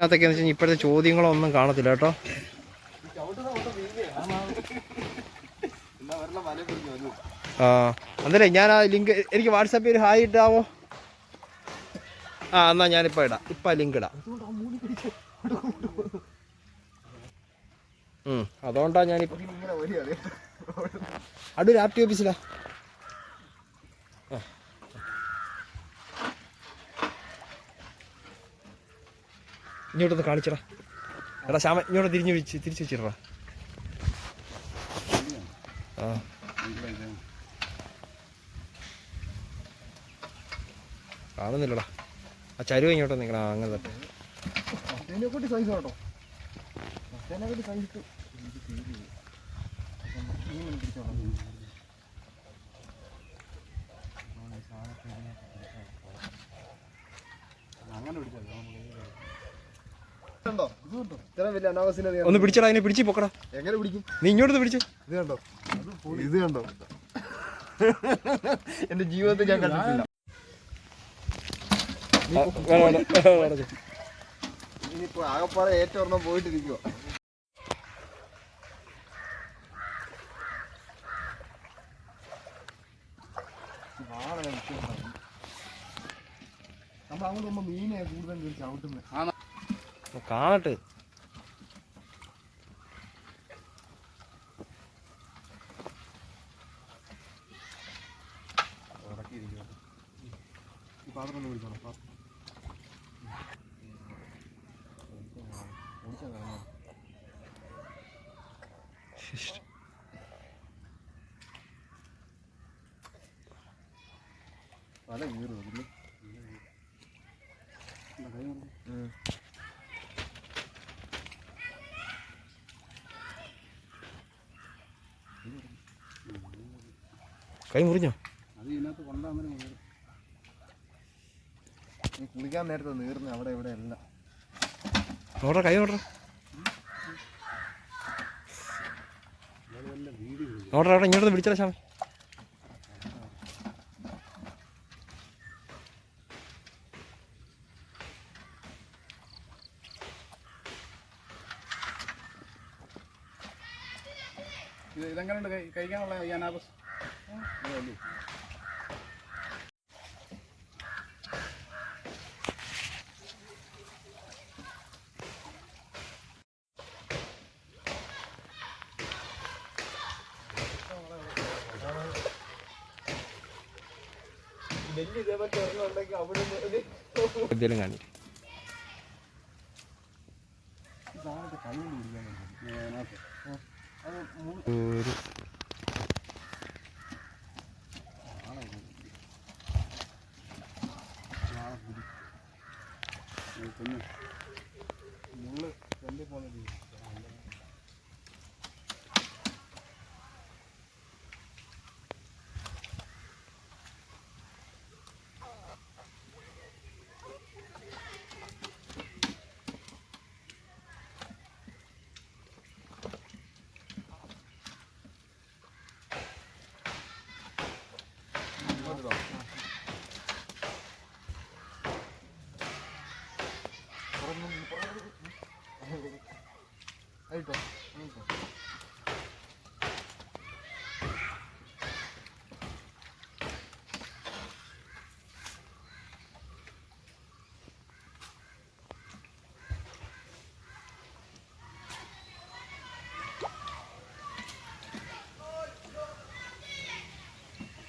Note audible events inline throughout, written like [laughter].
അതൊക്കെ വെച്ചാൽ ഇപ്പോഴത്തെ ചോദ്യങ്ങളൊന്നും കാണത്തില്ല കേട്ടോ. ആ അതല്ലേ ഞാൻ ആ ലിങ്ക് എനിക്ക് വാട്സാപ്പിൽ ഒരു ഹായ് ഇട്ടാവോ? ആ എന്നാ ഞാനിപ്പോൾ ഇടാം. ഇപ്പം ലിങ്ക് ഇടാം. അതുകൊണ്ടാ ഞാനിപ്പോൾ അടൂർ ആർ ടി ഓഫീസിലാ? ഇങ്ങോട്ടൊന്ന് കാണിച്ചടാ. എടാ ശ്യാമ ഇങ്ങോട്ട് തിരിഞ്ഞു വെച്ച് തിരിച്ചു വെച്ചിടടാ ആ. കാണുന്നില്ലടാ. ആ ചരുവ ഇങ്ങോട്ട് നിൽക്കണം അങ്ങനെ തട്ടെ. അങ്ങനെ ഒന്ന് പിടിച്ചടാ അതിനെ പിടിച്ച് പൊക്കടാ. എങ്ങനെ പിടിക്കും? നീ ഇങ്ങോട്ട് പിടിച്ച്. ഇത് കണ്ടോ? ഇത് കണ്ടോ? എന്റെ ജീവിതത്തിൽ ഞാൻ കണ്ടിട്ടില്ല. ഇനിയിപ്പോ ആകപ്പാടെ ഏറ്റവും പോയിട്ടിരിക്കുവോ. നമ്മൾ അങ്ങോട്ട് പോകുമ്പോ മീനെ കൂടുതൽ ചവിട്ടുന്നത്. കാണട്ടെ. പാത്രം ഒന്ന് കീറും കൈ മുറിഞ്ഞോ? കുളിക്കാൻ നേരത്തെ നീർന്ന് അവിടെ ഇവിടെ എല്ലാം. നോട്ടെ കൈ നോട്ടെ നോട്ടെ അവിടെ ഇങ്ങോട്ട് പിടിച്ചാൽ ശ്യാമ ഇത് ഇതെങ്ങനെയുണ്ട് കഴി- കഴിക്കാനുള്ള അനാബസ് എന്തേലും കാണി. ഒരു മുള്ള്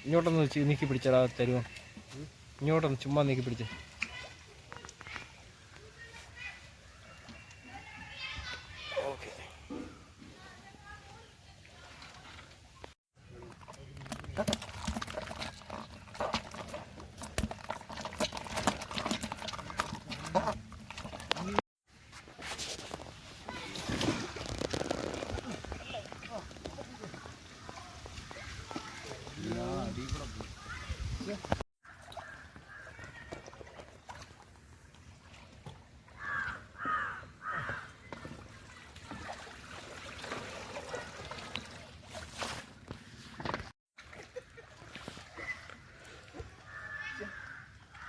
ഇങ്ങോട്ടൊന്ന് നീക്കി പിടിച്ചടാ തരുമോ ഇങ്ങോട്ടൊന്ന് ചുമ്മാ നീക്കി പിടിച്ച്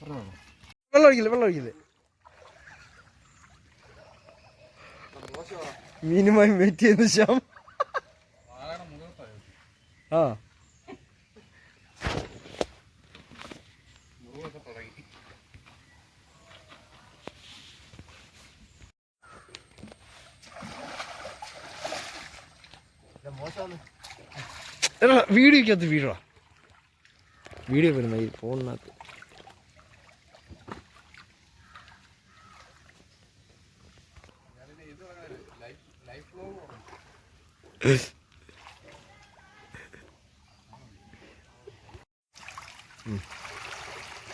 വെള്ളം ഒഴിക്കില്ല വെള്ളം ഒഴിക്കില്ല? മീനുമായി വെയിറ്റ് ശ്യാം. ആ. വീഡിയോക്കകത്ത് വീഴാ വീഡിയോ വരുന്ന ഈ ഫോണിനകത്ത്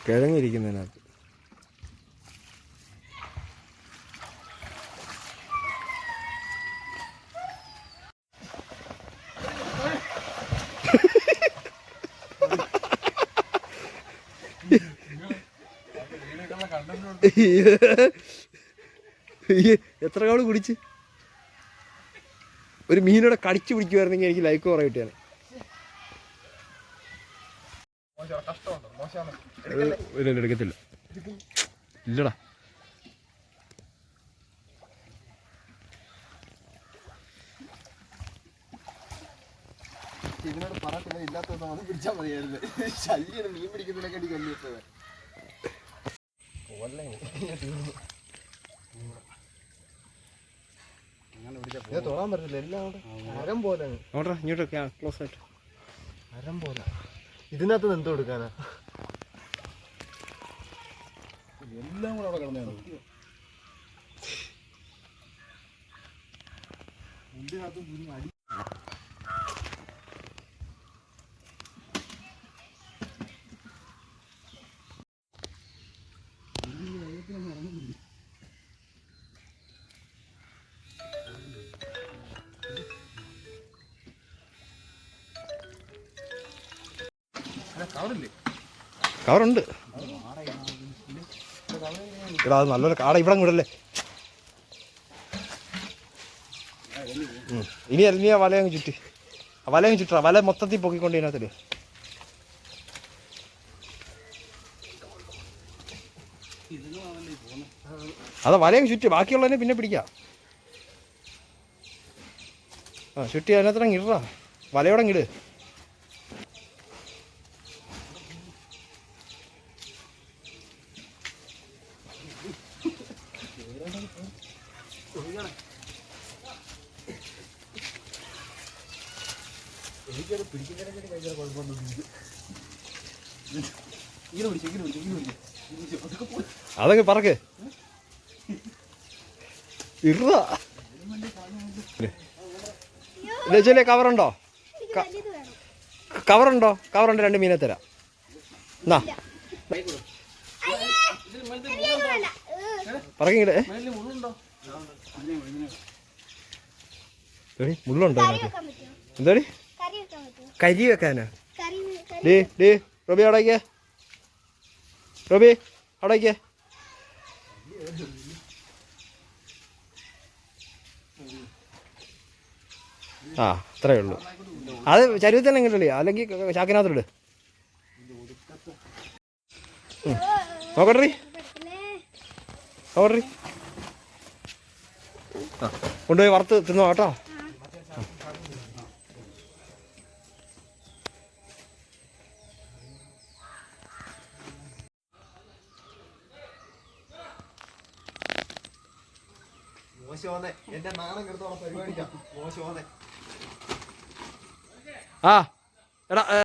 കിഴങ്ങിരിക്കുന്നതിനകത്ത്. [laughs] എത്ര കാൾ കുടിച്ച്? ഒരു മീനോടെ കടിച്ചു പിടിക്കുമായിരുന്നെങ്കിൽ എനിക്ക് ലൈക്ക് കുറേ കിട്ടിയാണ് എടുക്കത്തില്ല. ഇല്ലടാ. ഇതിനോട് ഇല്ലാത്ത വന്ന് പിടിച്ചാൽ മതിയായിരുന്നു. ശല്യാണ് മീൻ പിടിക്കുന്നതിനെക്കാട്ടി കൊല്ലിട്ടത് അങ്ങനെ തൊടാൻ പറ്റില്ല എല്ലാം അവിടെ മരം പോലെ നോട്ടാ ഇങ്ങോട്ടൊക്കെ ക്ലോസ് ആയിട്ട്. മരം പോലെ. ഇതിനകത്ത് എന്തോ എടുക്കാനാ എല്ലാം കൂടെ അവിടെ കിടന്നു ഇതിനകത്ത് അടി കവറുണ്ട്. എടാ അത് നല്ലൊരു കാട ഇവിടെ വിടല്ലേ. ഇനി ഇനി ആ വലയങ്ങ് ചുറ്റി. ആ വലയങ്ങ് ചുറ്റാ വല മൊത്തത്തിൽ പൊക്കിക്കൊണ്ട് ഇതിനകത്തിൽ അതാ വലയങ്ങ് ചുറ്റി. ബാക്കിയുള്ളതിനെ പിന്നെ പിടിക്കാം. ആ ചുറ്റി അതിനകത്തിനങ്ങ് ഇടാ വലയോടെ ഇട്. എനിക്കത് ഭയങ്കര കുഴപ്പമൊന്നും അതൊക്കെ പോയി അതങ്ങ് പറക്ക്. ഇറ. കവറുണ്ടോ? കവറുണ്ടോ? കവറുണ്ട് രണ്ട് മീനെ തരാം. എന്നാ പറക്കിങ്ങട് മുള്ളുണ്ടോ എന്താടി? കറി വെക്കാൻ പറ്റുമോ? കരി വെക്കാനാ? ഡേ ഡേ റോബി അടയ്ക്ക റോബി അടയ്ക്ക ആ അത്രേ ഉള്ളൂ. അത് ചരുവത്തിൽ തന്നെ ഇങ്ങോട്ടില്ലേ അല്ലെങ്കിൽ ചാക്കിനകത്തോട് നോക്കട്ടെ നോക്കട്ടെ ആ കൊണ്ടുപോയി വറുത്ത് തിന്നോ കേട്ടോ. ആ എടാ